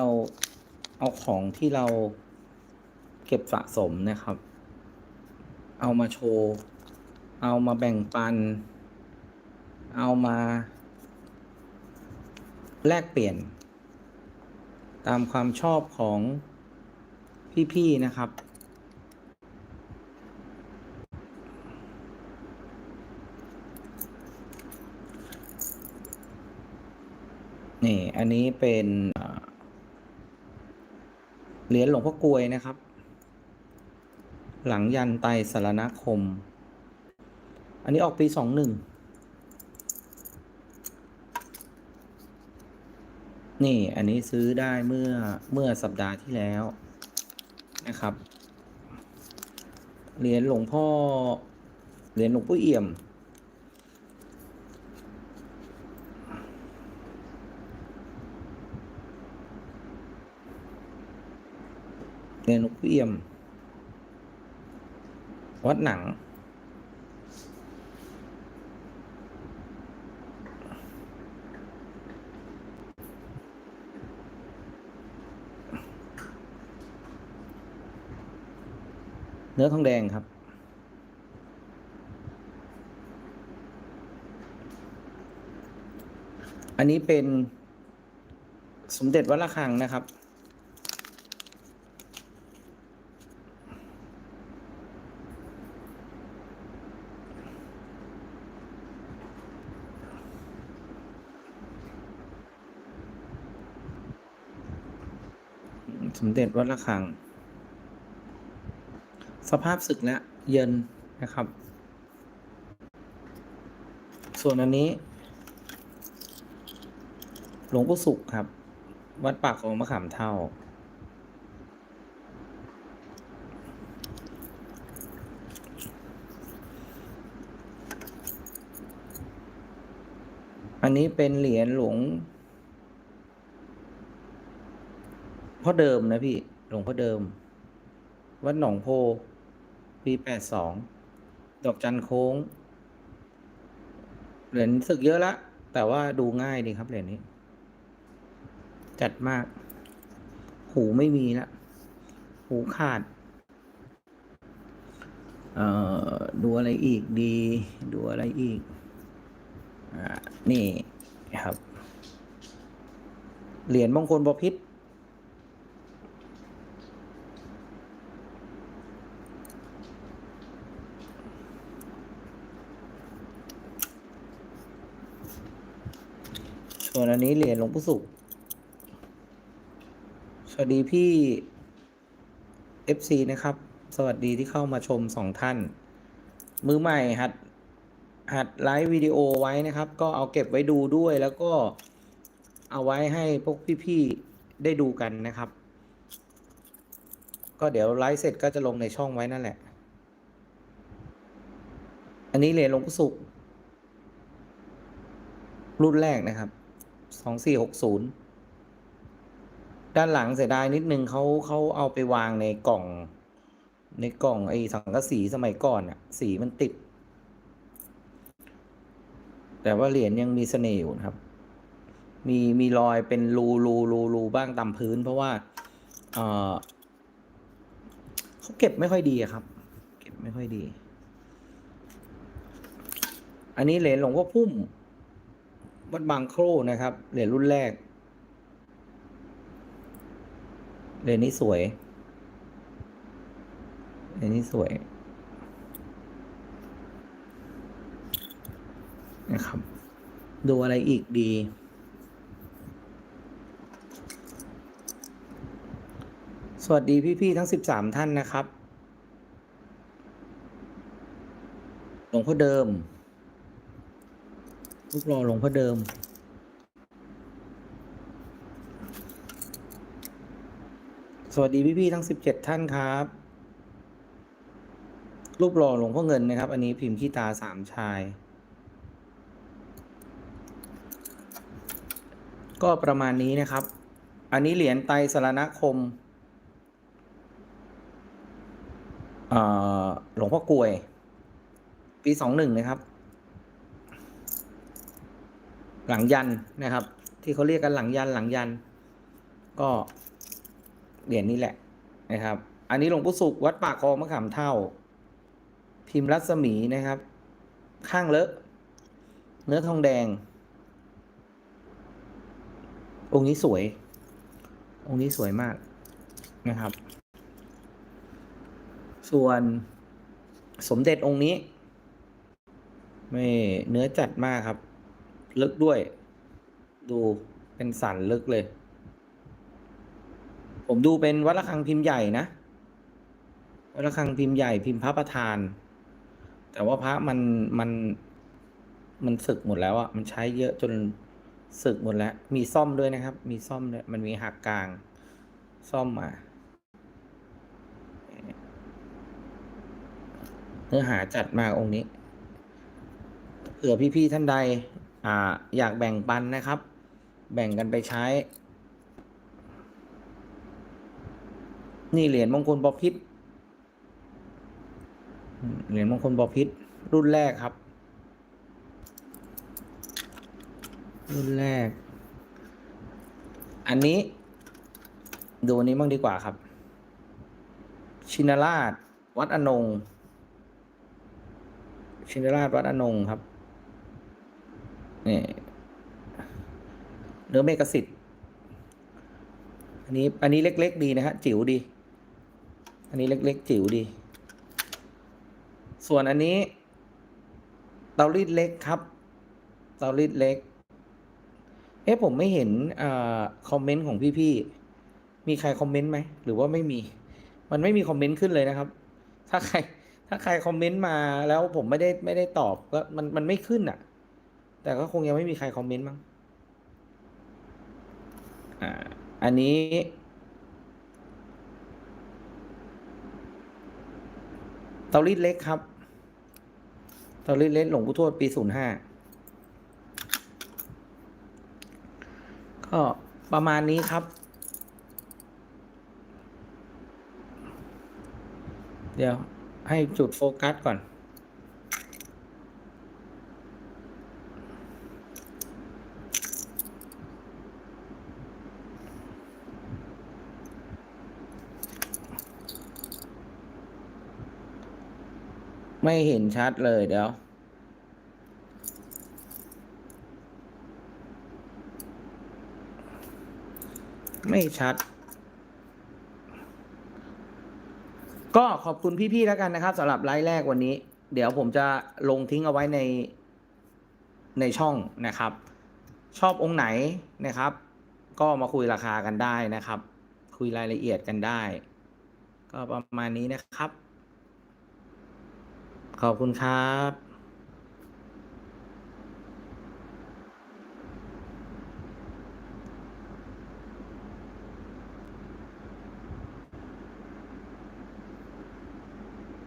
เราเอาของที่เราเก็บสะสมนะครับ เอามาโชว์ เอามาแบ่งปัน เอามา แลกเปลี่ยน ตามความชอบของพี่ๆนะครับนี่ อันนี้เป็น เหรียญหลวงพ่อกลวยนะครับ หลังยันไตสารณคม อันนี้ออกปีสองหนึ่งนี่ อันนี้ซื้อได้เมื่อเมื่อสัปดาห์ที่แล้วนะครับ เหรียญหลวงพ่อ เหรียญหลวงพ่อเอี่ยม เหรียญหลวงพ่อเอี่ยม วัดหนัง เนื้อทองแดงครับอันนี้เป็นสมเด็จวัดระฆังนะครับ สมเด็จวัดระฆัง สภาพศึกแล้วเย็นนะครับ ส่วนอันนี้ หลวงปู่สุขครับ วัดปากของมะขามเท่า อันนี้เป็นเหรียญหลวง พ่อเดิมนะพี่ หลวงพ่อเดิม วัดหนองโพ ปีแปดสอง ดอกจันโค้ง เหรียญศึกเยอะละ แต่ว่าดูง่ายดีครับเหรียญนี้ จัดมาก หูไม่มีละ หูขาด เอ่อ ดูอะไรอีกดี ดูอะไรอีก อ่า นี่ครับ เหรียญมงคลบพิษ ส่วนอันนี้เหรียญหลวงปู่สุขสวัสดีพี่ FC นะครับ สวัสดีที่เข้ามาชมสองท่าน มือใหม่หัด หัดไลฟ์วิดีโอไว้นะครับ ก็เอาเก็บไว้ดูด้วยแล้วก็เอาไว้ให้พวกพี่ๆได้ดูกันนะครับ ก็เดี๋ยวไลฟ์เสร็จก็จะลงในช่องไว้นั่นแหละ อันนี้เหรียญหลวงปู่สุขรุ่นแรกนะครับ สองสี่หกศูนย์ด้านหลังเสียดายนิดนึงเขาเขาเอาไปวางในกล่อง ในกล่องไอ้สังกะสีสมัยก่อนอะสีมันติด แต่ว่าเหรียญยังมีเสน่ห์อยู่นะครับ มีมีรอยเป็นรูรูรูรูบ้างตามพื้น เพราะว่าเออเขาเก็บไม่ค่อยดีครับ เก็บไม่ค่อยดี อันนี้เหรียญหลวงพ่อพุ่ม วัดบางโครนะครับ เหรียญรุ่นแรก เหรียญนี้สวย เหรียญนี้สวยนะครับ ดูอะไรอีกดี สวัสดีพี่ ๆ ทั้งสิบสามท่านนะครับ หลวงพ่อเดิม รูปรอหลวงพ่อเดิม สวัสดีพี่ๆทั้งสิบเจ็ดท่านครับ รูปรอหลวงพ่อเงินนะครับ อันนี้พิมพ์ขี้ตาสามชาย ก็ประมาณนี้นะครับ อันนี้เหรียญไตรสรณคมหลวงพ่อกลวย ปีสองหนึ่งนะครับ หลังยันนะครับ ที่เขาเรียกกันหลังยันหลังยัน ก็เหรียญนี้แหละนะครับ อันนี้หลวงปู่สุขวัดปากคลองมะขามเท่า พิมพ์รัศมีนะครับ ข้างเลอะเนื้อทองแดง องค์นี้สวย องค์นี้สวยมากนะครับ ส่วนสมเด็จองค์นี้ ไม่เนื้อจัดมากครับ ลึกด้วย ดูเป็นสันลึกเลย ผมดูเป็นวัดระฆังพิมพ์ใหญ่นะวัดระฆังพิมพ์ใหญ่พิมพ์พระประธาน แต่ว่าพระมันมันมันสึกหมดแล้วอะ่ะมันใช้เยอะจนสึกหมดแล้ว มีซ่อมด้วยนะครับ มีซ่อมด้วยมันมีหักกลาง ซ่อมมาเนื้อหาจัดมาองค์นี้เผื่อพี่ๆท่านใด อ่าอยากแบ่งปันนะครับ แบ่งกันไปใช้ นี่เหรียญมงคลบอพิษเหรียญมงคลบอพิษรุ่นแรกครับ รุ่นแรก อันนี้ ดูอันนี้บ้างดีกว่าครับ ชินราช วัดอนง ชินราชวัดอนงครับ นี่เนื้อเมกสิทธิ์อันนี้อันนี้เล็ก ๆ ดีนะฮะจิ๋วดี อันนี้เล็ก ๆ จิ๋วดี ส่วนอันนี้ เตารีดเล็กครับ เตารีดเล็ก เอ๊ะผมไม่เห็นอคอมเมนต์ของพี่ๆมีใครคอมเมนต์ไหมหรือว่าไม่มี มันไม่มีคอมเมนต์ขึ้นเลยนะครับ ถ้าใคร ถ้าใครคอมเมนต์มาแล้วผมไม่ได้ไม่ได้ตอบก็มันมันไม่ขึ้นอะ แต่ก็คงยังไม่มีใครคอมเมนต์มั้งอ่า อันนี้ เตารีดเล็กครับ เตารีดเล็กหลวงปู่ทวดปีศูนย์ห้า ก็ประมาณนี้ครับ เดี๋ยวให้จุดโฟกัสก่อน ไม่เห็นชัดเลยเดี๋ยว ไม่ชัด ก็ขอบคุณพี่ ๆ แล้วกันนะครับสำหรับไลฟ์แรกวันนี้ เดี๋ยวผมจะลงทิ้งเอาไว้ในในช่องนะครับ ชอบองค์ไหนนะครับ ก็มาคุยราคากันได้นะครับ คุยรายละเอียดกันได้ ก็ประมาณนี้นะครับ ขอบคุณครับ